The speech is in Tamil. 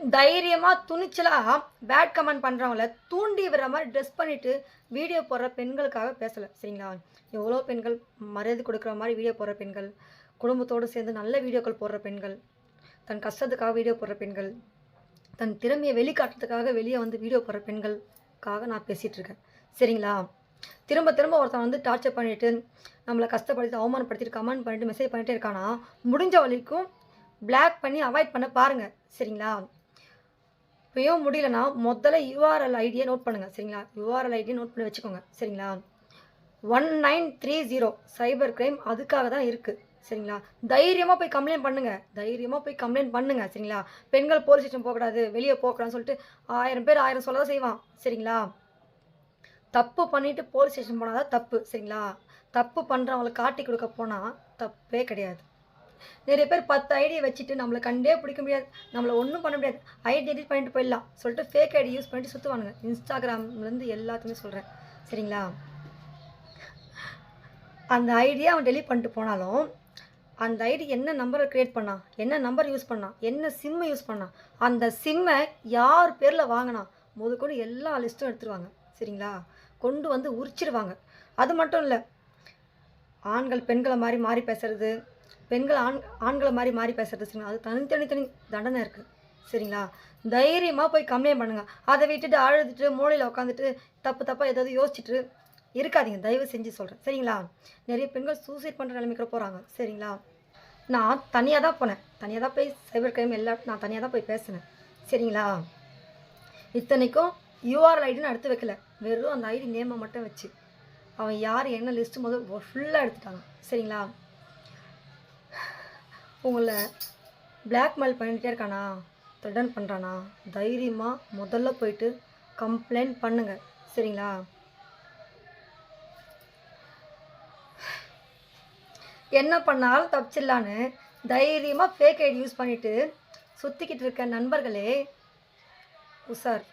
தைரியமாக துணிச்சலாக பேட் கமெண்ட் பண்ணுறவங்கள தூண்டி விடுற மாதிரி ட்ரெஸ் பண்ணிவிட்டு வீடியோ போடுற பெண்களுக்காக பேசலை சரிங்களா? எவ்வளோ பெண்கள் மரியாதை கொடுக்குற மாதிரி வீடியோ போடுற பெண்கள் குடும்பத்தோடு சேர்ந்து நல்ல வீடியோக்கள் போடுற பெண்கள் தன் கஷ்டத்துக்காக வீடியோ போடுற பெண்கள் தன் திறமையை வெளிக்காட்டுறதுக்காக வெளியே வந்து வீடியோ போடுற பெண்களுக்காக நான் பேசிகிட்ருக்கேன் சரிங்களா? திரும்ப திரும்ப ஒருத்தன் வந்து டார்ச்சர் பண்ணிவிட்டு நம்மளை கஷ்டப்படுத்தி அவமானப்படுத்திட்டு கமெண்ட் பண்ணிட்டு மெசேஜ் பண்ணிகிட்டே இருக்கானா முடிஞ்ச வரைக்கும் பிளாக் பண்ணி அவாய்ட் பண்ண பாருங்கள் சரிங்களா? இப்பயும் முடியலனா முதல்ல யூஆர்எல் ஐடியை நோட் பண்ணுங்கள் சரிங்களா? யூஆர்எல் ஐடியை நோட் பண்ணி வச்சுக்கோங்க சரிங்களா? One nine three zero cyber crime அதுக்காக தான் இருக்குது சரிங்களா? தைரியமாக போய் கம்ப்ளைண்ட் பண்ணுங்கள் தைரியமாக போய் கம்ப்ளைண்ட் பண்ணுங்கள் சரிங்களா? பெண்கள் போலீஸ் ஸ்டேஷன் போகக்கூடாது வெளியே போகக்கூடாதுன்னு சொல்லிட்டு ஆயிரம் பேர் ஆயிரம் சொல்ல தான் செய்வான் சரிங்களா? தப்பு பண்ணிவிட்டு போலீஸ் ஸ்டேஷன் போனால் தான் தப்பு சரிங்களா? தப்பு பண்ணுறவங்களை காட்டி கொடுக்க போனால் தப்பே கிடையாது. நிறைய பேர் பத்து ஐடியை வச்சுட்டு நம்மளை கண்டே பிடிக்க முடியாது. நம்மளை ஒன்றும் பண்ண முடியாது. ஐடி எடிட் பண்ணிட்டு போயிடலாம். சொல்லிட்டு ஃபேக் ஐடி யூஸ் பண்ணிட்டு சுற்றுவானுங்க இன்ஸ்டாகிராம்லேருந்து எல்லாத்துமே சொல்கிறேன் சரிங்களா? அந்த ஐடியை அவன் டெலிட் பண்ணிட்டு போனாலும் அந்த ஐடி என்ன நம்பரை க்ரியேட் பண்ணான் என்ன நம்பர் யூஸ் பண்ணான் என்ன சிம்மை யூஸ் பண்ணான் அந்த சிம்மை யார் பேரில் வாங்கினான் முதற்கொண்டு எல்லா லிஸ்ட்டும் எடுத்துருவாங்க. சரிங்களா? கொண்டு வந்து உரிச்சிடுவாங்க அது மட்டும் இல்லை ஆண்கள் பெண்களை மாதிரி மாறி பேசுறது பெண்கள் ஆண் ஆண்களை மாதிரி மாறி பேசுறது சரிங்களா? அது தனித்தனி தனி தண்டனை இருக்குது சரிங்களா? தைரியமாக போய் கம்ப்ளைண்ட் பண்ணுங்கள் அதை விட்டுட்டு அழுதுட்டு மூலையில் உட்காந்துட்டு தப்பு தப்பாக ஏதாவது யோசிச்சுட்டு இருக்காதீங்க. தயவு செஞ்சு சொல்கிறேன் சரிங்களா? நிறைய பெண்கள் சூசைட் பண்ணுற நிலைமைக்கு போகிறாங்க சரிங்களா? நான் தனியாக தான் போனேன். தனியாக தான் போய் சைபர் கிரைம் எல்லா நான் தனியாக தான் போய் பேசினேன் சரிங்களா? இத்தனைக்கும் யூஆர்எல் ஐடின்னு எடுத்து வைக்கல. வெறும் அந்த ஐடி நேமை மட்டும் வச்சு. அவன் யார் என்ன லிஸ்ட்டு முதல் ஃபுல்லாக எடுத்துட்டாங்க சரிங்களா? உங்களை பிளாக்மெயில் பண்ணிகிட்டே இருக்கானா? த்ரெட்டன் பண்ணுறானா தைரியமாக முதல்ல போயிட்டு கம்ப்ளைண்ட் பண்ணுங்க. சரிங்களா? என்ன பண்ணாலும் தப்பிச்சிடலான்னு தைரியமாக ஃபேக் ஐடி யூஸ் பண்ணிவிட்டு சுற்றிக்கிட்டு இருக்க நண்பர்களே உஷார்.